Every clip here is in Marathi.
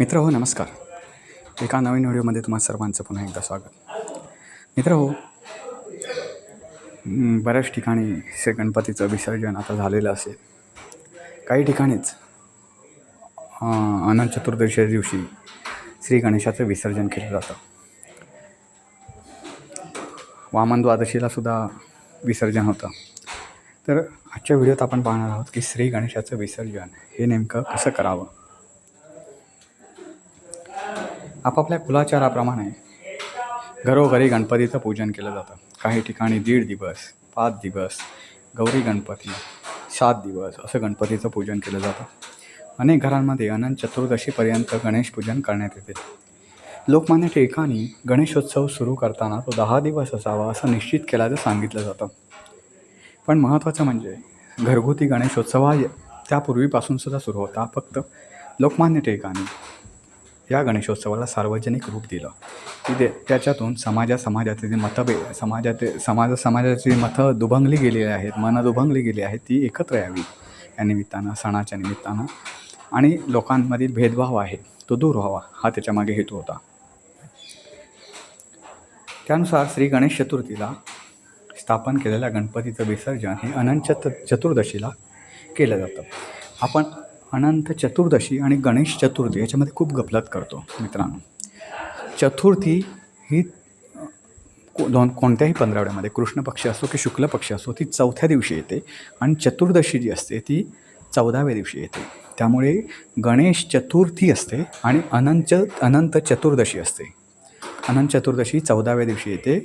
मित्र हो नमस्कार. एका नवीन व्हिडिओमध्ये तुम्हा सर्वांचं पुन्हा एकदा स्वागत. मित्र हो बऱ्याच ठिकाणी श्री गणपतीचं विसर्जन आता झालेलं असेल. काही ठिकाणीच अनंत चतुर्दशीच्या दिवशी श्री गणेशाचं विसर्जन केलं जातं. वामन द्वादशीला सुद्धा विसर्जन होतं. तर आजच्या व्हिडिओत आपण पाहणार आहोत की श्री गणेशाचं विसर्जन हे नेमकं कसं करावं? आपापल्या कुलाचाराप्रमाणे घरोघरी गणपतीचं पूजन केलं जातं. काही ठिकाणी दीड दिवस पाच दिवस गौरी गणपती सात दिवस असं गणपतीचं पूजन केलं जातं. अनेक घरांमध्ये अनंत चतुर्दशीपर्यंत गणेश पूजन करण्यात येते. लोकमान्य ठिकाणी गणेशोत्सव सुरू करताना तो दहा दिवस असावा असं निश्चित केल्याचं सांगितलं जातं. पण महत्त्वाचं म्हणजे घरगुती गणेशोत्सव हा त्यापूर्वीपासून सुद्धा सुरू होता. फक्त लोकमान्य ठिकाणी या गणेशोत्सवाला सार्वजनिक रूप दिलं. की ते त्याच्यातून समाजा समाजाचे जे मतभेद समाजाचे समाज समाजाची मतं दुभंगली गेलेली आहेत मनं दुभंगली गेली आहेत ती एकत्र यावी या निमित्तानं सणाच्या निमित्तानं. आणि लोकांमधील भेदभाव आहे तो दूर व्हावा हा त्याच्यामागे हेतू होता. त्यानुसार श्री गणेश चतुर्थीला स्थापन केलेल्या गणपतीचं विसर्जन हे अनंत चतुर्दशीला केलं जातं. आपण अनंत चतुर्दशी आणि गणेश चतुर्थी याच्यामध्ये खूप गफलत करतो मित्रांनो. चतुर्थी ही को दोन कोणत्याही पंधरावड्यामध्ये कृष्ण पक्ष असो की शुक्ल पक्ष असो ती चौथ्या दिवशी येते आणि चतुर्दशी जी असते ती चौदाव्या दिवशी येते. त्यामुळे गणेश चतुर्थी असते आणि अनंत अनंत चतुर्दशी असते. अनंत चतुर्दशी चौदाव्या दिवशी येते.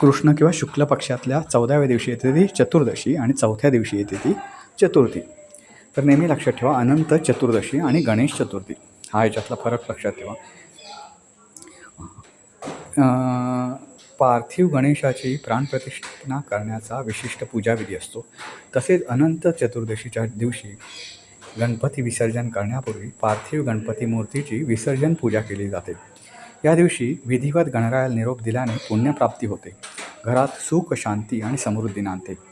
कृष्ण किंवा शुक्ल पक्षातल्या चौदाव्या दिवशी येते ती चतुर्दशी आणि चौथ्या दिवशी येते ती चतुर्थी. तर नेहमी लक्षात ठेवा अनंत चतुर्दशी आणि गणेश चतुर्थी. हा याच्यातला फरक लक्षात ठेवा. पार्थिव गणेशाची प्राणप्रतिष्ठा करण्याचा विशिष्ट पूजाविधी असतो. तसेच अनंत चतुर्दशीच्या दिवशी गणपती विसर्जन करण्यापूर्वी पार्थिव गणपती मूर्तीची विसर्जन पूजा केली जाते. या दिवशी विधिवत गणरायाला निरोप दिल्याने पुण्यप्राप्ती होते. घरात सुख शांती आणि समृद्धी नांदते.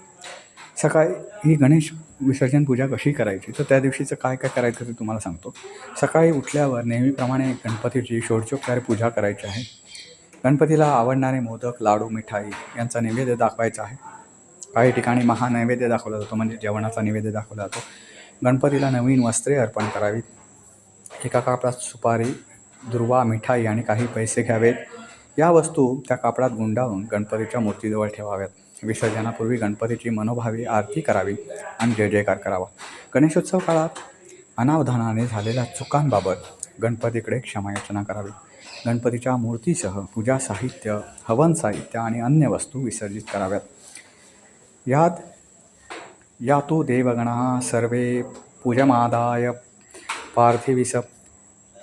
सकाळी ही गणेश विसर्जन पूजा कशी करायची? तर त्या दिवशीचं काय काय करायचं ते तुम्हाला सांगतो. सकाळी उठल्यावर नेहमीप्रमाणे गणपतीची षोडशोपचार पूजा करायची आहे. गणपतीला आवडणारे मोदक लाडू मिठाई यांचा नैवेद्य दाखवायचा आहे. काही ठिकाणी महानैवेद्य दाखवला जातो म्हणजे जेवणाचा नैवेद्य दाखवला जातो. गणपतीला नवीन वस्त्रे अर्पण करावीत. एका कापडात सुपारी दुर्वा मिठाई आणि काही पैसे घ्यावेत. या वस्तू त्या कापडात गुंडाळून गणपतीच्या मूर्तीजवळ ठेवाव्यात. विसर्जनापूर्वी गणपतीची मनोभावी आरती करावी आणि जय जयकार करावा. गणेशोत्सव काळात अनावधानाने झालेल्या चुकांबाबत गणपतीकडे क्षमायाचना करावी. गणपतीच्या मूर्तीसह पूजा साहित्य हवन साहित्य आणि अन्य वस्तू विसर्जित कराव्यात. यात या तो देवगणा सर्वे पूजमादाय पार्थिविस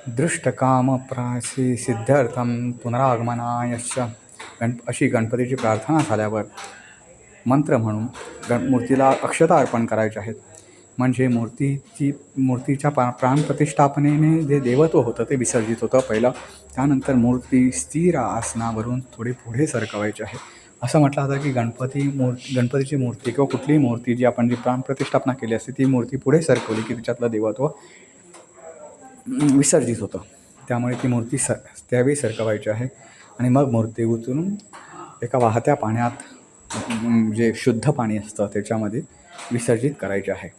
दृष्टकामप्रासी सिद्धार्थं पुनरागमनायश्च गण अशी गणपतीची प्रार्थना झाल्यावर मंत्र म्हणून गण मूर्तीला अक्षता अर्पण करायचे आहेत. म्हणजे मूर्तीची मूर्तीच्या प्रा प्राणप्रतिष्ठापनेने जे देवत्व होतं ते विसर्जित होतं पहिलं. त्यानंतर मूर्ती स्थिर आसनावरून थोडी पुढे सरकवायची आहे असं म्हटलं जातं की गणपती मूर्ती गणपतीची मूर्ती किंवा कुठलीही मूर्ती जी आपण जी प्राणप्रतिष्ठापना केली असते ती मूर्ती पुढे सरकवली की तिच्यातलं देवत्व विसर्जित होतं. त्यामुळे ती मूर्ती सर त्यावेळी सरकवायची आहे. आणि मग मूर्ती उचलून एका वाहत्या पाण्यात जे शुद्ध पाणी असतं त्याच्यामध्ये विसर्जित करायचे आहे.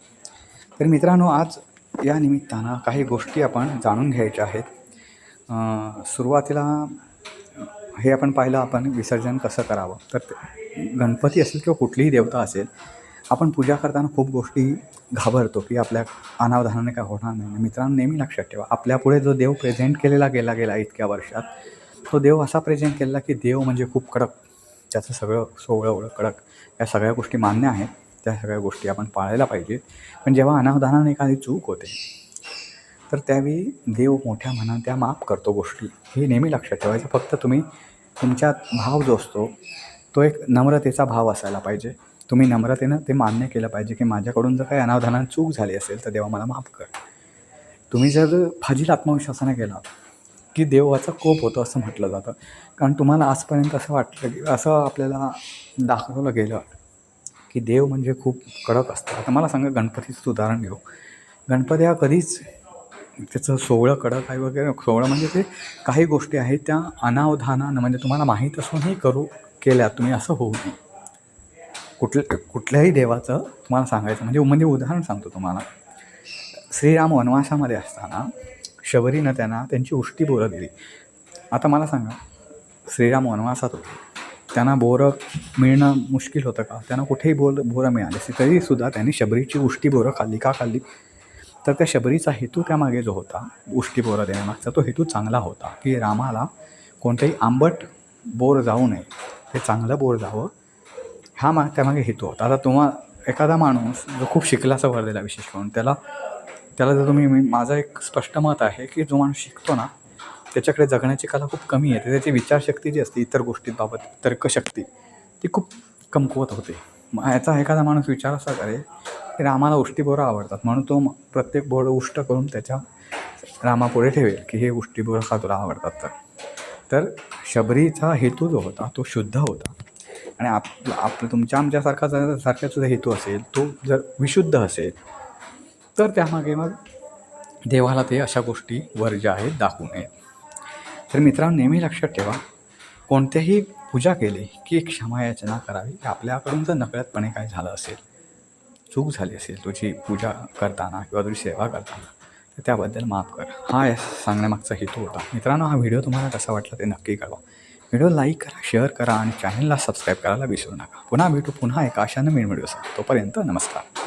तर मित्रांनो आज या निमित्तानं काही गोष्टी आपण जाणून घ्यायच्या आहेत. सुरुवातीला हे आपण पाहिलं आपण विसर्जन कसं करावं? तर गणपती असेल किंवा कुठलीही देवता असेल आपण पूजा करताना खूप गोष्टी घाबरतो की आपल्या अनावधानाने काय होणार नाही. मित्रांनो नेहमी लक्षात ठेवा आपल्यापुढे जो देव प्रेझेंट केलेला गेला गेला इतक्या वर्षात तो देव असा प्रेझेंट केलेला की देव म्हणजे खूप कडक त्याचं सगळं सोवळं ओळं कडक या सगळ्या गोष्टी मान्य आहेत. त्या सगळ्या गोष्टी आपण पाळायला पाहिजेत पण जेव्हा अनावधानाने एखादी चूक होते तर त्यावेळी देव मोठ्या मनात त्या माफ करतो गोष्टी. हे नेहमी लक्षात ठेवायचं. फक्त तुम्ही तुमच्यात भाव जो असतो तो एक नम्रतेचा भाव असायला पाहिजे. तुम्ही नम्रतेनं ते मान्य केलं पाहिजे की माझ्याकडून जर काही अनावधानाने चूक झाली असेल तर देवा मला माफ कर. तुम्ही जर फाजील आत्मविश्वासाने गेला की देवाचा कोप होतो असं म्हटलं जातं. कारण तुम्हाला आजपर्यंत असं वाटलं की असं आपल्याला दाखवलं गेलं की देव म्हणजे खूप कडक असतं. आता मला सांगा गणपतीचं उदाहरण घेऊ. गणपती हा कधीच त्याचं सोहळं कडक आहे वगैरे सोहळं म्हणजे ते काही गोष्टी आहेत त्या अनावधानानं म्हणजे तुम्हाला माहीत असूनही करू केल्या तुम्ही असं होऊ नये. कुठल्या कुठल्याही देवाचं तुम्हाला सांगायचं म्हणजे म्हणजे उदाहरण सांगतो तुम्हाला. श्रीराम वनवासामध्ये असताना शबरीनं त्यांना त्यांची उष्टी बोरं दिली. आता मला सांगा श्रीराम वनवासात होते. त्यांना बोरं मिळणं मुश्किल होतं का? त्यांना कुठेही बोर बोरं मिळाली असते. तरीसुद्धा त्यांनी शबरीची उष्टी बोरं खाल्ली का खाल्ली? तर त्या शबरीचा हेतू त्यामागे जो होता उष्टी बोरं देण्यामागचा तो हेतू चांगला होता की रामाला कोणतंही आंबट बोर जाऊ नये. ते चांगलं बोर जावं हा मा त्यामागे हेतू होता. आता तुम्हा एखादा माणूस जो खूप शिकलाचा वर्धेला विशेष करून त्याला त्याला जर तुम्ही मी माझं एक स्पष्ट मत आहे की जो माणूस शिकतो ना त्याच्याकडे जगण्याची कला खूप कमी येते. त्याची विचारशक्ती जी असते इतर गोष्टींबाबत तर्कशक्ती ती खूप कमकुवत होते. मग याचा एखादा माणूस विचार असा करे की रामाला उष्टी बोरं आवडतात. म्हणून तो म- प्रत्येक बोरं उष्ट करून त्याच्या रामापुढे ठेवेल की हे उष्टी बोरं का तुला आवडतात तर? तर शबरीचा हेतू जो होता तो शुद्ध होता. आणि आप आपलं तुमच्या आमच्यासारखा जर सारखा सुद्धा हेतू असेल तो जर विशुद्ध असेल तर त्यामागे मग देवाला ते अशा गोष्टी वर्ज्य आहेत दाखवू नयेत तर मित्रांनो नेहमी लक्षात ठेवा कोणत्याही पूजा केली की क्षमा याचना करावी की आपल्याकडून जर नकळतपणे काय झालं असेल चूक झाली असेल तुझी पूजा करताना किंवा तुझी सेवा करताना तर त्याबद्दल माफ कर. हा या सांगण्यामागचा हेतू होता. मित्रांनो हा व्हिडिओ तुम्हाला कसा वाटला ते नक्की कळवा. व्हिडिओ लाईक करा शेअर करा आणि चॅनलला सबस्क्राईब करायला विसरू नका. पुन्हा भेटू पुन्हा एका अशा नवीन व्हिडिओसाठी. तोपर्यंत नमस्कार.